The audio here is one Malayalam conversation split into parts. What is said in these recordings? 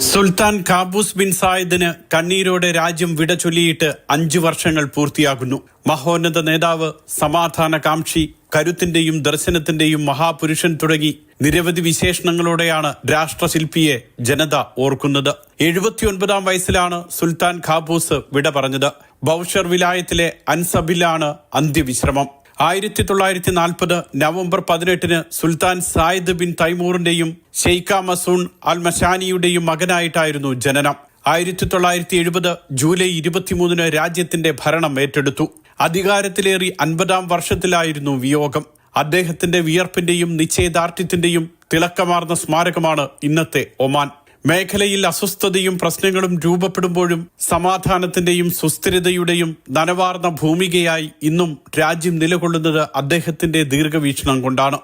സുൽത്താൻ കാബൂസ് ബിൻ സായിദിന് കണ്ണീരോടെ രാജ്യം വിട ചൊല്ലിയിട്ട് അഞ്ചു വർഷങ്ങൾ പൂർത്തിയാകുന്നു. മഹോന്നത നേതാവ് സമാധാനകാംക്ഷി കരുത്തിന്റെയും ദർശനത്തിന്റെയും മഹാപുരുഷൻ തുടങ്ങി നിരവധി വിശേഷണങ്ങളോടെയാണ് രാഷ്ട്രശില്പിയെ ജനത ഓർക്കുന്നത്. എഴുപത്തിയൊൻപതാം വയസ്സിലാണ് സുൽത്താൻ ഖാബൂസ് വിട പറഞ്ഞത്. ബൌഷർ വിലായത്തിലെ അൻസബിലാണ് അന്ത്യവിശ്രമം. ആയിരത്തി തൊള്ളായിരത്തി നാൽപ്പത് നവംബർ പതിനെട്ടിന് സുൽത്താൻ സായിദ് ബിൻ തൈമൂറിന്റെയും ഷെയ്ഖ മസൂൺ അൽ മഷാനിയുടെയും മകനായിട്ടായിരുന്നു ജനനം. ആയിരത്തി തൊള്ളായിരത്തി എഴുപത് ജൂലൈ ഇരുപത്തിമൂന്നിന് രാജ്യത്തിന്റെ ഭരണം ഏറ്റെടുത്തു. അധികാരത്തിലേറി അൻപതാം വർഷത്തിലായിരുന്നു വിയോഗം. അദ്ദേഹത്തിന്റെ വിയർപ്പിന്റെയും നിശ്ചയദാർഢ്യത്തിന്റെയും തിളക്കമാർന്ന സ്മാരകമാണ് ഇന്നത്തെ ഒമാൻ. മേഖലയിൽ അസ്വസ്ഥതയും പ്രശ്നങ്ങളും രൂപപ്പെടുമ്പോഴും സമാധാനത്തിന്റെയും സുസ്ഥിരതയുടെയും നനവാർന്ന ഭൂമികയായി ഇന്നും രാജ്യം നിലകൊള്ളുന്നത് അദ്ദേഹത്തിന്റെ ദീർഘവീക്ഷണം കൊണ്ടാണ്.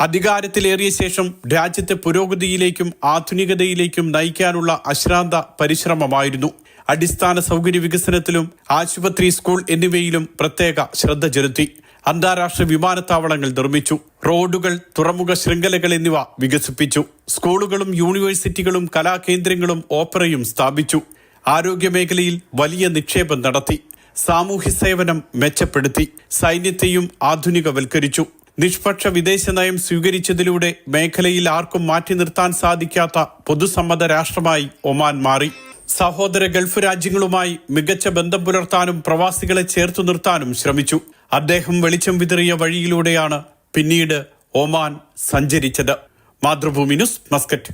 അധികാരത്തിലേറിയ ശേഷം രാജ്യത്തെ പുരോഗതിയിലേക്കും ആധുനികതയിലേക്കും നയിക്കാനുള്ള അശ്രാന്ത പരിശ്രമമായിരുന്നു. അടിസ്ഥാന സൗകര്യ വികസനത്തിലും ആശുപത്രി സ്കൂൾ എന്നിവയിലും പ്രത്യേക ശ്രദ്ധ ചെലുത്തി. അന്താരാഷ്ട്ര വിമാനത്താവളങ്ങൾ നിർമ്മിച്ചു. റോഡുകൾ തുറമുഖ ശൃംഖലകൾ എന്നിവ വികസിപ്പിച്ചു. സ്കൂളുകളും യൂണിവേഴ്സിറ്റികളും കലാകേന്ദ്രങ്ങളും ഓപ്പറയും സ്ഥാപിച്ചു. ആരോഗ്യമേഖലയിൽ വലിയ നിക്ഷേപം നടത്തി. സാമൂഹ്യ സേവനം മെച്ചപ്പെടുത്തി. സൈന്യത്തെയും ആധുനികവൽക്കരിച്ചു. നിഷ്പക്ഷ വിദേശ നയം സ്വീകരിച്ചതിലൂടെ മേഖലയിൽ ആർക്കും മാറ്റി നിർത്താൻ സാധിക്കാത്ത പൊതുസമ്മത രാഷ്ട്രമായി ഒമാൻ മാറി. സഹോദര ഗൾഫ് രാജ്യങ്ങളുമായി മികച്ച ബന്ധം പുലർത്താനും പ്രവാസികളെ ചേർത്തു നിർത്താനും ശ്രമിച്ചു. അദ്ദേഹം വെളിച്ചം വിതറിയ വഴിയിലൂടെയാണ് പിന്നീട് ഒമാൻ സഞ്ചരിച്ചത്. Mathrubhumi news Muscat.